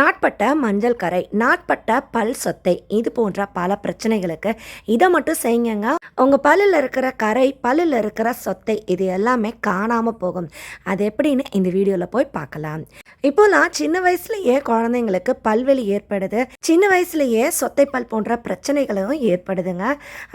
நாட்பட்ட மஞ்சள் கரை நாட்பட்ட பல் சொத்தை இது போன்ற பல பிரச்சனைகளுக்கு இதை மட்டும் செய்யுங்க. உங்கள் பல்லில் இருக்கிற கரை பல்லில் இருக்கிற சொத்தை இது எல்லாமே காணாமல் போகும். அது எப்படின்னு இந்த வீடியோவில் போய் பார்க்கலாம். இப்போலாம் சின்ன வயசுலேயே குழந்தைங்களுக்கு பல்வெளி ஏற்படுது. சின்ன வயசுலேயே சொத்தை பல் போன்ற பிரச்சனைகளும் ஏற்படுதுங்க.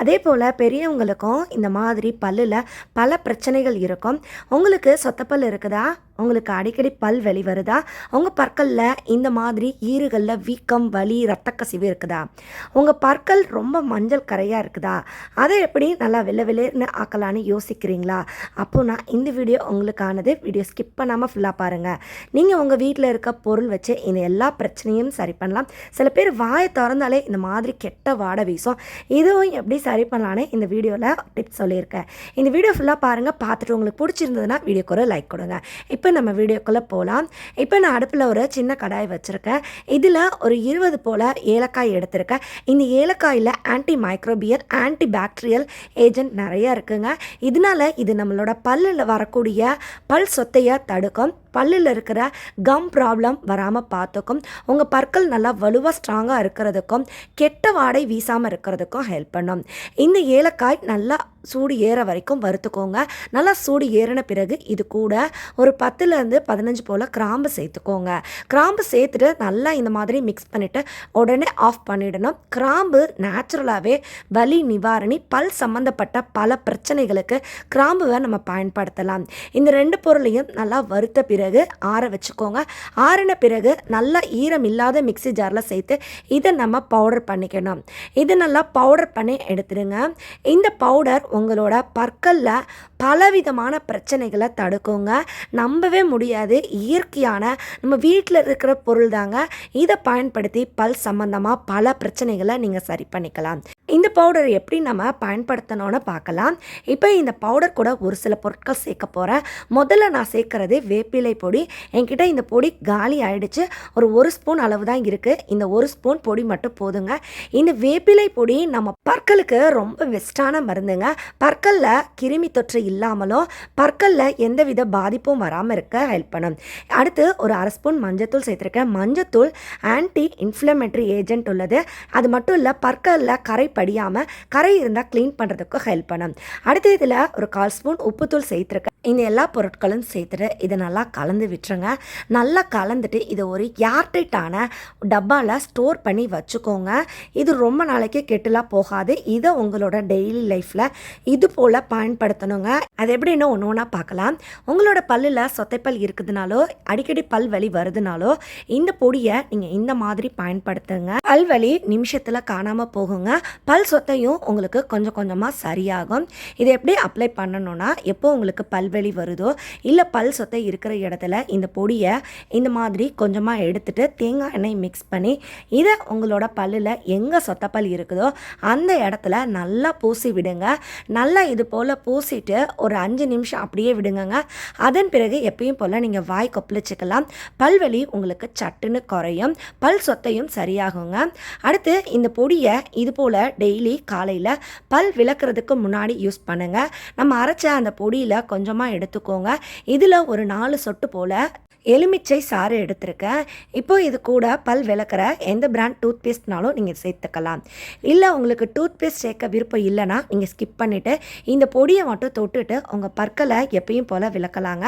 அதே போல் பெரியவங்களுக்கும் இந்த மாதிரி பல்லில் பல பிரச்சனைகள் இருக்கும். உங்களுக்கு சொத்தப்பல் இருக்குதா? உங்களுக்கு அடிக்கடி பல் வெளி வருதா? உங்கள் பற்களில் இந்த மாதிரி ஈறுகளில் வீக்கம் வலி ரத்த கசிவு இருக்குதா? உங்கள் பற்கள் ரொம்ப மஞ்சள் கரையாக இருக்குதா? அதை எப்படி நல்லா வெள்ளை வெளியேன்னு ஆக்கலான்னு யோசிக்கிறீங்களா? அப்போ நான் இந்த வீடியோ உங்களுக்கானது. வீடியோ ஸ்கிப் பண்ணாமல் ஃபுல்லாக பாருங்கள் நீங்கள் உங்கள் வீட்டில் இருக்க பொருள் வச்சு இந்த எல்லா பிரச்சனையும் சரி பண்ணலாம். சில பேர் வாயை திறந்தாலே இந்த மாதிரி கெட்ட வாடை வீசும். இதுவும் எப்படி சரி பண்ணலான்னு இந்த வீடியோவில் டிப்ஸ் சொல்லியிருக்கேன். இந்த வீடியோ ஃபுல்லாக பாருங்கள் பார்த்துட்டு உங்களுக்கு பிடிச்சிருந்ததுன்னா வீடியோக்கு ஒரு லைக் கொடுங்க. இப்போ இப்போ நம்ம வீடியோக்குள்ளே போகலாம். இப்போ நான் அடுப்பில் ஒரு சின்ன கடாய் வச்சுருக்கேன். இதில் ஒரு இருபது போல் ஏலக்காய் எடுத்திருக்கேன். இந்த ஏலக்காயில் anti microbial antibacterial agent நிறையா இருக்குங்க. இதனால இது நம்மளோட பல்லில் வரக்கூடிய பல் சொத்தையை தடுக்கும். பல்லில் இருக்கிற கம் ப்ராப்ளம் வராமல் பார்த்துக்கும். உங்கள் பற்கள் நல்லா வலுவாக ஸ்ட்ராங்காக இருக்கிறதுக்கும் கெட்ட வாடை வீசாமல் இருக்கிறதுக்கும் ஹெல்ப் பண்ணும். இந்த ஏலக்காய் நல்லா சூடு ஏற வரைக்கும் வறுத்துக்கோங்க. நல்லா சூடு ஏறின பிறகு இது கூட ஒரு பத்துலேருந்து பதினஞ்சு போல் கிராம்பு சேர்த்துக்கோங்க. கிராம்பு சேர்த்துட்டு நல்லா இந்த மாதிரி மிக்ஸ் பண்ணிவிட்டு உடனே ஆஃப் பண்ணிடணும். கிராம்பு நேச்சுரலாகவே வலி நிவாரணி பல் சம்மந்தப்பட்ட பல பிரச்சனைகளுக்கு கிராம்புவை நம்ம பயன்படுத்தலாம். இந்த ரெண்டு பொருளையும் நல்லா வறுத்த பிறகு ஆற வச்சுக்கோங்க. ஆறின பிறகு நல்லா ஈரம் இல்லாத மிக்ஸி ஜாரில் சேர்த்து இதை நம்ம பவுடர் பண்ணிக்கணும். இது நல்லா பவுடர் பண்ணி எடுத்துடுங்க. இந்த பவுடர் உங்களோட பற்களில் பலவிதமான பிரச்சனைகளை தடுக்குங்க. நம்பவே முடியாது. இயற்கையான நம்ம வீட்டில் இருக்கிற பொருள் தாங்க. இதை பயன்படுத்தி பல் சம்பந்தமாக பல பிரச்சனைகளை நீங்கள் சரி பண்ணிக்கலாம். இந்த பவுடர் எப்படி நம்ம பயன்படுத்தணும்னு பார்க்கலாம். இப்போ இந்த பவுடர் கூட ஒரு சில பொருட்கள் சேர்க்க போகிறேன் முதல்ல நான் சேர்க்குறது வேப்பிலை பொடி. என்கிட்ட இந்த பொடி காலி ஆகிடுச்சு ஒரு ஒரு ஸ்பூன் அளவு தான் இருக்குது இந்த ஒரு ஸ்பூன் பொடி மட்டும் போதுங்க. இந்த வேப்பிலை பொடி நம்ம பற்களுக்கு ரொம்ப பெஸ்ட்டான மருந்துங்க. பற்களில் கிருமி தொற்று இல்லாமலும் பற்களில் எந்தவித பாதிப்பும் வராமல் இருக்க ஹெல்ப் பண்ணும். அடுத்து ஒரு அரை ஸ்பூன் மஞ்சத்தூள் சேர்த்துருக்கேன். மஞ்சத்தூள் ஆன்டி இன்ஃப்ளமேட்ரி ஏஜென்ட் உள்ளது. அது மட்டும் இல்லை பற்களில் கரை படியாமல் கரை இருந்தால் க்ளீன் பண்ணுறதுக்கு ஹெல்ப் பண்ணும். அடுத்து இதில் ஒரு கால் ஸ்பூன் உப்புத்தூள் சேர்த்துருக்கேன். இந்த எல்லா பொருட்களும் சேர்த்துட்டு இதை நல்லா கலந்து விட்டுருங்க. நல்லா கலந்துட்டு இதை ஒரு ஏர்டைட்டான டப்பாவில் ஸ்டோர் பண்ணி வச்சுக்கோங்க. இது ரொம்ப நாளைக்கு கெட்டுலாம் போகாது. இதை உங்களோட டெய்லி லைஃப்பில் இது போல் பயன்படுத்தணுங்க. அது எப்படின்னு ஒன்று ஒன்றா பார்க்கலாம். உங்களோட பல்லில் சொத்தைப்பல் இருக்குதுனாலோ அடிக்கடி பல் வலி வருதுனாலோ இந்த பொடியை நீங்கள் இந்த மாதிரி பயன்படுத்துங்க. பல் வலி நிமிஷத்தில் காணாமல் போகுங்க. பல் சொத்தையும் உங்களுக்கு கொஞ்சம் கொஞ்சமாக சரியாகும். இதை எப்படி அப்ளை பண்ணணும்னா எப்போ உங்களுக்கு பல்வலி வருதோ இல்லை பல் சொத்தை இருக்கிற இடத்துல இந்த பொடியை இந்த மாதிரி கொஞ்சமாக எடுத்துட்டு தேங்காய் எண்ணெய் மிக்ஸ் பண்ணி இதை உங்களோட பல்லில் எங்கே சொத்தப்பல் இருக்குதோ அந்த இடத்துல நல்லா பூசி விடுங்க. நல்லா இது போல் பூசிட்டு ஒரு அஞ்சு நிமிஷம் அப்படியே விடுங்கங்க. அதன் பிறகு எப்பயும் போல் நீங்கள் வாய் கொப்பளிச்சுக்கலாம் பல்வலி உங்களுக்கு சட்டுன்னு குறையும். பல் சொத்தையும் சரியாகுங்க. அடுத்து இந்த பொடியை இது போல் டெய்லி காலையில் பல் விளக்குறதுக்கு முன்னாடி யூஸ் பண்ணுங்கள் நம்ம அரைச்ச அந்த பொடியில் கொஞ்சம் கொஞ்சமாக எடுத்துக்கோங்க. இதில் ஒரு நாலு சொட்டு போல் எலுமிச்சை சாறு எடுத்திருக்கேன். இப்போ இது கூட பல் விளக்குற எந்த பிராண்ட் டூத் பேஸ்ட்னாலும் நீங்கள் சேர்த்துக்கலாம். இல்லை உங்களுக்கு டூத் பேஸ்ட் சேர்க்க விருப்பம் இல்லைன்னா நீங்கள் ஸ்கிப் பண்ணிவிட்டு இந்த பொடியை மட்டும் தொட்டுட்டு உங்கள் பற்களை எப்பயும் போல் விளக்கலாங்க.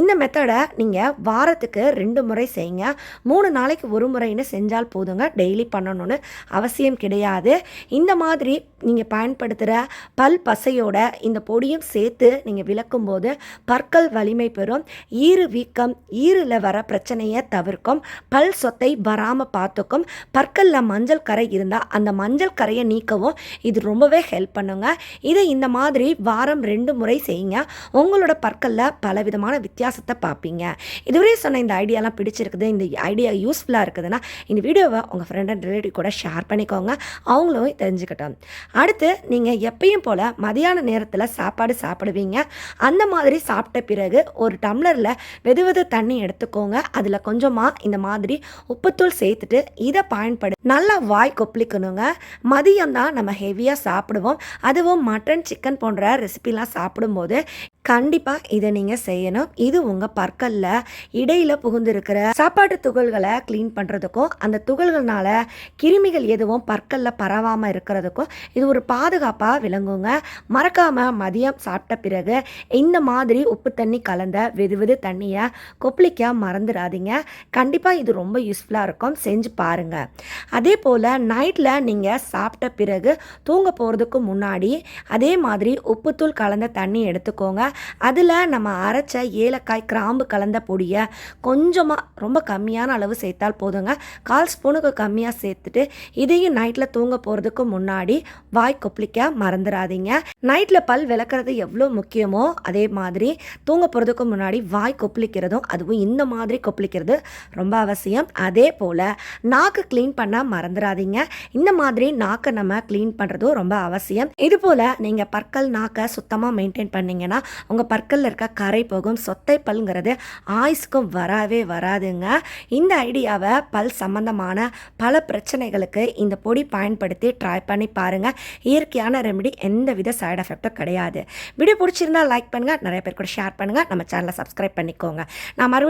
இந்த மெத்தடை நீங்கள் வாரத்துக்கு ரெண்டு முறை செய்யுங்க. மூணு நாளைக்கு ஒரு முறைன்னு செஞ்சால் போதுங்க. டெய்லி பண்ணணும்னு அவசியம் கிடையாது. இந்த மாதிரி நீங்கள் பயன்படுத்துகிற பல் பசையோட இந்த பொடியும் சேர்த்து நீங்கள் விளக்கும்போது பற்கள் வலிமை பெறும். ஈறு வீக்கம் ஈறு பல்லில் வர பிரச்சனையை தவிர்க்கும் பல் சொத்தை வராமல் பார்த்துக்கும் பற்களில் மஞ்சள் கரை இருந்தால் அந்த மஞ்சள் கரையை நீக்கவும் இது ரொம்பவே ஹெல்ப் பண்ணுங்க. இதை இந்த மாதிரி வாரம் ரெண்டு முறை செய்யுங்க. உங்களோட பற்களில் பலவிதமான வித்தியாசத்தை பார்ப்பீங்க. இதுவரை சொன்ன இந்த ஐடியாலாம் பிடிச்சிருக்குது இந்த ஐடியா யூஸ்ஃபுல்லாக இருக்குதுன்னா இந்த வீடியோவை உங்கள் ஃப்ரெண்ட் அண்ட் ரிலேட்டிவ் கூட ஷேர் பண்ணிக்கோங்க. அவங்களும் தெரிஞ்சுக்கட்டும். அடுத்து நீங்கள் எப்பயும் போல் மதியான நேரத்தில் சாப்பாடு சாப்பிடுவீங்க. அந்த மாதிரி சாப்பிட்ட பிறகு ஒரு டம்ளரில் வெது வெது தண்ணி எடுத்து எடுத்துக்கோங்க. அதில் கொஞ்சமாக இந்த மாதிரி உப்புத்தூள் சேர்த்துட்டு இதை பயன்படு நல்லா வாய் கொப்பளிக்கணுங்க. மதியம் தான் நம்ம ஹெவியாக சாப்பிடுவோம். அதுவும் மட்டன் சிக்கன் போன்ற ரெசிபிலாம் சாப்பிடும்போது கண்டிப்பாக இதை நீங்கள் செய்யணும். இது உங்கள் பற்களில் இடையில் புகுந்திருக்கிற சாப்பாட்டு துகள்களை க்ளீன் பண்ணுறதுக்கும் அந்த துகள்கள்னால கிருமிகள் எதுவும் பற்களில் பரவாமல் இருக்கிறதுக்கும் இது ஒரு பாதுகாப்பாக விளங்குங்க. மறக்காமல் மதியம் சாப்பிட்ட பிறகு இந்த மாதிரி உப்பு தண்ணி கலந்த வெது வெது தண்ணியை கொப்பளிக்க மறந்துடாதீங்க கண்டிப்பாக இது ரொம்ப யூஸ்ஃபுல்லாக இருக்கும். செஞ்சு பாருங்கள் அதே போல் நைட்டில் நீங்கள் சாப்பிட்ட பிறகு தூங்க போகிறதுக்கு முன்னாடி அதே மாதிரி உப்புத்தூள் கலந்த தண்ணி எடுத்துக்கோங்க. அதில் நம்ம அரைச்ச ஏலக்காய் கிராம்பு கலந்த பொடியை கொஞ்சமாக ரொம்ப கம்மியான அளவு சேர்த்தால் போதுங்க. கால் ஸ்பூனுக்கு கம்மியாக சேர்த்துட்டு இதையும் நைட்டில் தூங்க போகிறதுக்கு முன்னாடி வாய் கொப்பளிக்க மறந்துடாதீங்க நைட்டில் பல் விளக்குறது எவ்வளோ முக்கியமோ அதே மாதிரி தூங்க போகிறதுக்கு முன்னாடி வாய் கொப்பளிக்கிறதும் அதுவும் இந்த மாதிரி கொப்பளிக்கிறது ரொம்ப அவசியம். அதே போல் நாக்கு க்ளீன் பண்ண மறந்துடாதீங்க இந்த மாதிரி நாக்கை நம்ம க்ளீன் பண்ணுறதும் ரொம்ப அவசியம். இது போல் நீங்கள் பற்கள் நாக்கை சுத்தமாக மெயின்டைன் பண்ணிங்கன்னா உங்கள் பற்களில் இருக்க கரை போகும். சொத்தை பல்ங்கிறது ஆயுஸ்க்கும் வரவே வராதுங்க. இந்த ஐடியாவை பல் சம்பந்தமான பல பிரச்சனைகளுக்கு இந்த பொடி பயன்படுத்தி ட்ரை பண்ணி பாருங்கள் இயற்கையான ரெமெடி எந்த வித சைடு எஃபெக்டும் கிடையாது. வீடியோ பிடிச்சிருந்தா லைக் பண்ணுங்கள் நிறைய பேர் கூட ஷேர் பண்ணுங்கள் நம்ம சேனலை சப்ஸ்கிரைப் பண்ணிக்கோங்க. நான் மறுபடியும்